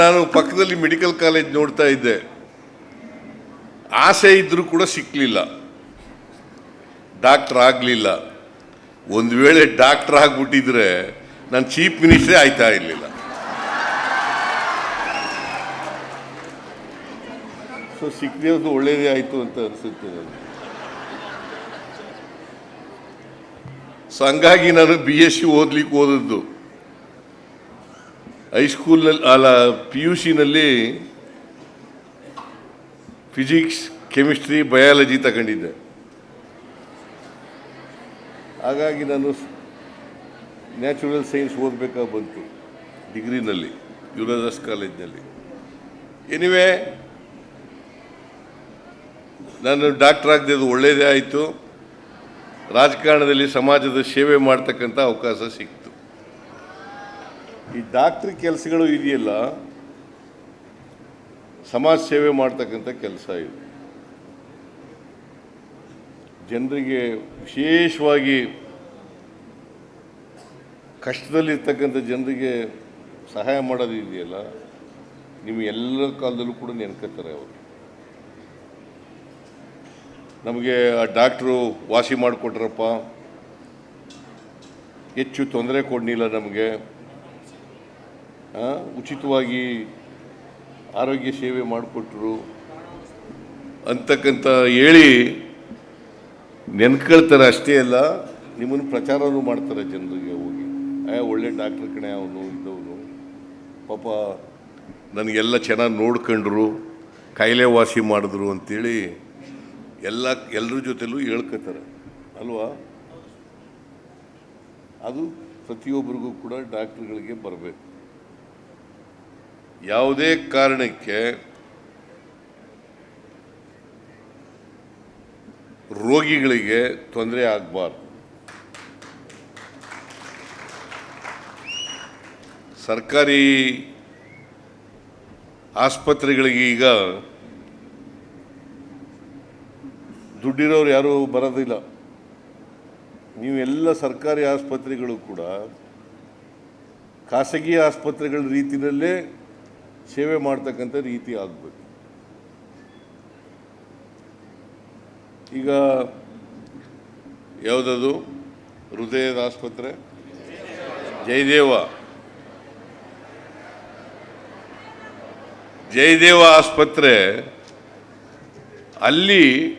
ನಾನು ಪಕ್ಕದಲ್ಲಿ medical college ನೋಡ್ತಾ ಇದ್ದೆ. ಆಸೆ ಇದ್ರೂ ಕೂಡ ಸಿಕ್ಕಲಿಲ್ಲ ಡಾಕ್ಟರ್ ಆಗಲಿಲ್ಲ. ಒಂದು ವೇಳೆ ಡಾಕ್ಟರ್ ಆಗಿಬಿಟ್ಟಿದ್ರೆ ನಾನು ಚೀಫ್ ಮಿನಿಸ್ಟ್ರೇ ಆಯ್ತಾ ಇರಲಿಲ್ಲ. ಸೊ ಸಿಕ್ಕದಿರೋದು ಒಳ್ಳೆಯದೇ ಆಯಿತು ಅಂತ ಅನಿಸುತ್ತೆ ನನಗೆ ಸೊ ಹಂಗಾಗಿ ನಾನು ಬಿ ಎಸ್ ಸಿ ಓದ್ಲಿಕ್ಕೆ ಓದದ್ದು ಹೈಸ್ಕೂಲ್ನಲ್ಲಿ ಅಲ್ಲ ಪಿ ಯು ಸಿನಲ್ಲಿ ಫಿಸಿಕ್ಸ್ ಕೆಮಿಸ್ಟ್ರಿ ಬಯಾಲಜಿ ತಗೊಂಡಿದ್ದೆ. ಹಾಗಾಗಿ ನಾನು ನ್ಯಾಚುರಲ್ ಸೈನ್ಸ್ ಓದಬೇಕಾಗಿ ಬಂತು ಡಿಗ್ರಿನಲ್ಲಿ ಯುವರಾಜಸ್ ಕಾಲೇಜ್ನಲ್ಲಿ ಎನಿವೆ ನಾನು ಡಾಕ್ಟರ್ ಆಗದಿದ್ದು ಒಳ್ಳೆಯದೇ ಆಯಿತು. ರಾಜಕಾರಣದಲ್ಲಿ ಸಮಾಜದ ಸೇವೆ ಮಾಡ್ತಕ್ಕಂಥ ಅವಕಾಶ ಸಿಕ್ತು. ಈ ಡಾಕ್ಟ್ರಿ ಕೆಲಸಗಳು ಇದೆಯಲ್ಲ, ಸಮಾಜ ಸೇವೆ ಮಾಡ್ತಕ್ಕಂಥ ಕೆಲಸ ಇದು. ಜನರಿಗೆ ವಿಶೇಷವಾಗಿ ಕಷ್ಟದಲ್ಲಿರ್ತಕ್ಕಂಥ ಜನರಿಗೆ ಸಹಾಯ ಮಾಡೋದು ಇದೆಯಲ್ಲ ನೀವು ಎಲ್ಲ ಕಾಲದಲ್ಲೂ ಕೂಡ ನೆನ್ಕೋತಾರೆ ಅವರು. ನಮಗೆ ಆ ಡಾಕ್ಟ್ರು ವಾಸಿ ಮಾಡಿಕೊಟ್ರಪ್ಪ, ಹೆಚ್ಚು ತೊಂದರೆ ಕೊಡಲಿಲ್ಲ ನಮಗೆ. ಉಚಿತವಾಗಿ ಆರೋಗ್ಯ ಸೇವೆ ಮಾಡಿಕೊಟ್ರು ಅಂತಕ್ಕಂಥ ಹೇಳಿ ನೆನ್ಕೊಳ್ತಾರೆ ಅಷ್ಟೇ ಅಲ್ಲ, ನಿಮ್ಮನ್ನು ಪ್ರಚಾರನೂ ಮಾಡ್ತಾರೆ ಜನರಿಗೆ ಹೋಗಿ. ಆ ಒಳ್ಳೆ ಡಾಕ್ಟ್ರ್ ಕಣೆ, ಅವನು ಇದ್ದವನು ಪಾಪ, ನನಗೆಲ್ಲ ಚೆನ್ನಾಗಿ ನೋಡ್ಕೊಂಡ್ರು, ಕಾಯಿಲೆ ವಾಸಿ ಮಾಡಿದ್ರು ಅಂತೇಳಿ ಎಲ್ಲ, ಎಲ್ಲರ ಜೊತೆಲೂ ಹೇಳ್ಕೊತಾರೆ. ಅಲ್ವಾ? ಅದು ಪ್ರತಿಯೊಬ್ಬರಿಗೂ ಕೂಡ ಡಾಕ್ಟ್ರುಗಳಿಗೆ ಬರಬೇಕು. ಯಾವುದೇ ಕಾರಣಕ್ಕೆ ರೋಗಿಗಳಿಗೆ ತೊಂದರೆ ಆಗಬಾರ್ದು. ಸರ್ಕಾರಿ ಆಸ್ಪತ್ರೆಗಳಿಗೆ ಈಗ ದುಡ್ಡಿರೋರು ಯಾರೂ ಬರೋದಿಲ್ಲ. ನೀವು ಎಲ್ಲ ಸರ್ಕಾರಿ ಆಸ್ಪತ್ರೆಗಳು ಕೂಡ ಖಾಸಗಿ ಆಸ್ಪತ್ರೆಗಳ ರೀತಿಯಲ್ಲೇ ಸೇವೆ ಮಾಡ್ತಕ್ಕಂಥ ರೀತಿ ಆಗಬೇಕು. ಈಗ ಯಾವುದದು? ಹೃದಯದ ಆಸ್ಪತ್ರೆ? ಜಯದೇವ. ಜಯದೇವ ಆಸ್ಪತ್ರೆ ಅಲ್ಲಿ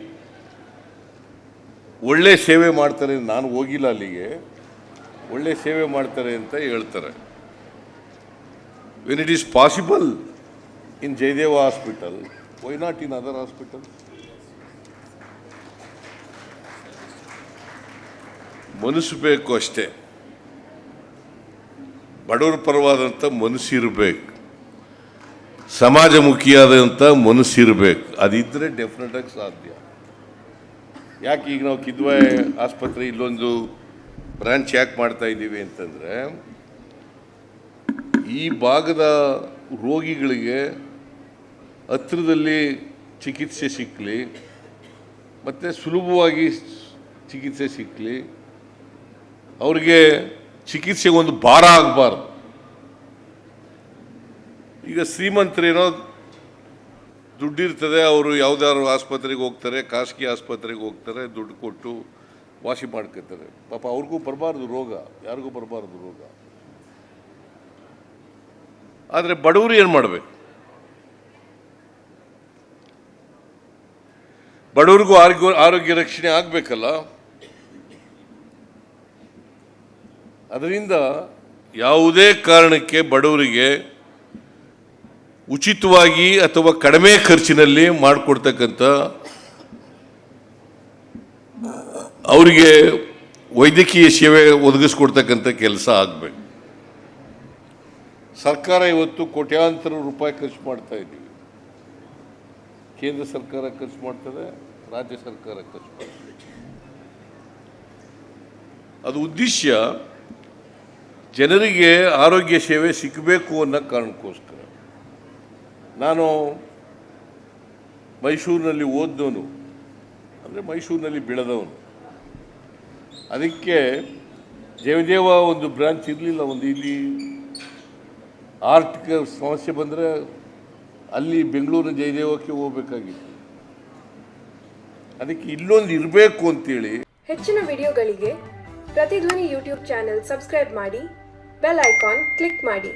ಒಳ್ಳೆ ಸೇವೆ ಮಾಡ್ತಾರೆ ನಾನು ಹೋಗಿಲ್ಲ ಅಲ್ಲಿಗೆ. ಒಳ್ಳೆ ಸೇವೆ ಮಾಡ್ತಾರೆ ಅಂತ ಹೇಳ್ತಾರೆ. When it is possible in Jaydeva hospital, why not in other hospitals? ಮನಸ್ಸು ಬೇಕು ಅಷ್ಟೇ. ಬಡವರ ಪರವಾದಂಥ ಮನಸ್ಸಿರಬೇಕು ಸಮಾಜಮುಖಿಯಾದಂಥ ಮನಸ್ಸಿರಬೇಕು ಅದಿದ್ದರೆ ಡೆಫಿನೆಟಾಗಿ ಸಾಧ್ಯ. ಯಾಕೆ ಈಗ ನಾವು ಕಿದ್ವಾಯ್ ಆಸ್ಪತ್ರೆ ಇಲ್ಲೊಂದು ಬ್ರ್ಯಾಂಚ್ ಯಾಕೆ ಮಾಡ್ತಾ ಇದ್ದೀವಿ ಅಂತಂದರೆ ಈ ಭಾಗದ ರೋಗಿಗಳಿಗೆ ಹತ್ತಿರದಲ್ಲಿ ಚಿಕಿತ್ಸೆ ಸಿಕ್ಕಲಿ ಮತ್ತು ಸುಲಭವಾಗಿ ಚಿಕಿತ್ಸೆ ಸಿಕ್ಕಲಿ ಅವ್ರಿಗೆ ಚಿಕಿತ್ಸೆಗೆ ಒಂದು ಭಾರ ಆಗಬಾರ್ದು. ಈಗ ಶ್ರೀಮಂತರೇನೋ ದುಡ್ಡಿರ್ತದೆ, ಅವರು ಯಾವುದಾದ್ರು ಆಸ್ಪತ್ರೆಗೆ ಹೋಗ್ತಾರೆ, ಖಾಸಗಿ ಆಸ್ಪತ್ರೆಗೆ ಹೋಗ್ತಾರೆ, ದುಡ್ಡು ಕೊಟ್ಟು ವಾಸಿ ಮಾಡ್ಕೊತಾರೆ. ಪಾಪ ಅವ್ರಿಗೂ ಬರಬಾರ್ದು ರೋಗ, ಯಾರಿಗೂ ಬರಬಾರ್ದು ರೋಗ. ಆದರೆ ಬಡವರು ಏನು ಮಾಡಬೇಕು? ಬಡವರಿಗೂ ಆರೋಗ್ಯ ಆರೋಗ್ಯ ರಕ್ಷಣೆ ಆಗಬೇಕಲ್ಲ? ಅದರಿಂದ ಯಾವುದೇ ಕಾರಣಕ್ಕೆ ಬಡವರಿಗೆ ಉಚಿತವಾಗಿ ಅಥವಾ ಕಡಿಮೆ ಖರ್ಚಿನಲ್ಲಿ ಮಾಡಿಕೊಡ್ತಕ್ಕಂಥ ಅವರಿಗೆ ವೈದ್ಯಕೀಯ ಸೇವೆ ಒದಗಿಸ್ಕೊಡ್ತಕ್ಕಂಥ ಕೆಲಸ ಆಗಬೇಕು. ಸರ್ಕಾರ ಇವತ್ತು ಕೋಟ್ಯಾಂತರ ರೂಪಾಯಿ ಖರ್ಚು ಮಾಡ್ತಾ ಇದ್ದೀವಿ. ಕೇಂದ್ರ ಸರ್ಕಾರ ಖರ್ಚು ಮಾಡ್ತದೆ, ರಾಜ್ಯ ಸರ್ಕಾರ ಖರ್ಚು ಮಾಡ್ತದೆ. ಅದು ಉದ್ದೇಶ ಜನರಿಗೆ ಆರೋಗ್ಯ ಸೇವೆ ಸಿಕ್ಕಬೇಕು ಅನ್ನೋ ಕಾರಣಕ್ಕೋಸ್ಕರ. ನಾನು ಮೈಸೂರಿನಲ್ಲಿ ಓದ್ದವನು, ಅಂದರೆ ಮೈಸೂರಿನಲ್ಲಿ ಬೆಳೆದವನು. ಅದಕ್ಕೆ ಜಯದೇವ ಒಂದು ಬ್ರಾಂಚ್ ಇರಲಿಲ್ಲ, ಒಂದು ಇಲ್ಲಿ ಆರ್ಥಿಕ ಸಮಸ್ಯೆ ಬಂದರೆ ಅಲ್ಲಿ ಬೆಂಗಳೂರಿನ ಜಯದೇವಕ್ಕೆ ಹೋಗಬೇಕಾಗಿತ್ತು. ಅದಕ್ಕೆ ಇಲ್ಲೊಂದು ಇರಬೇಕು ಅಂತೇಳಿ. ಹೆಚ್ಚಿನ ವಿಡಿಯೋಗಳಿಗೆ ಪ್ರತಿಧ್ವನಿ ಯೂಟ್ಯೂಬ್ ಚಾನೆಲ್ ಸಬ್ಸ್ಕ್ರೈಬ್ ಮಾಡಿ, ಬೆಲ್ ಐಕಾನ್ ಕ್ಲಿಕ್ ಮಾಡಿ.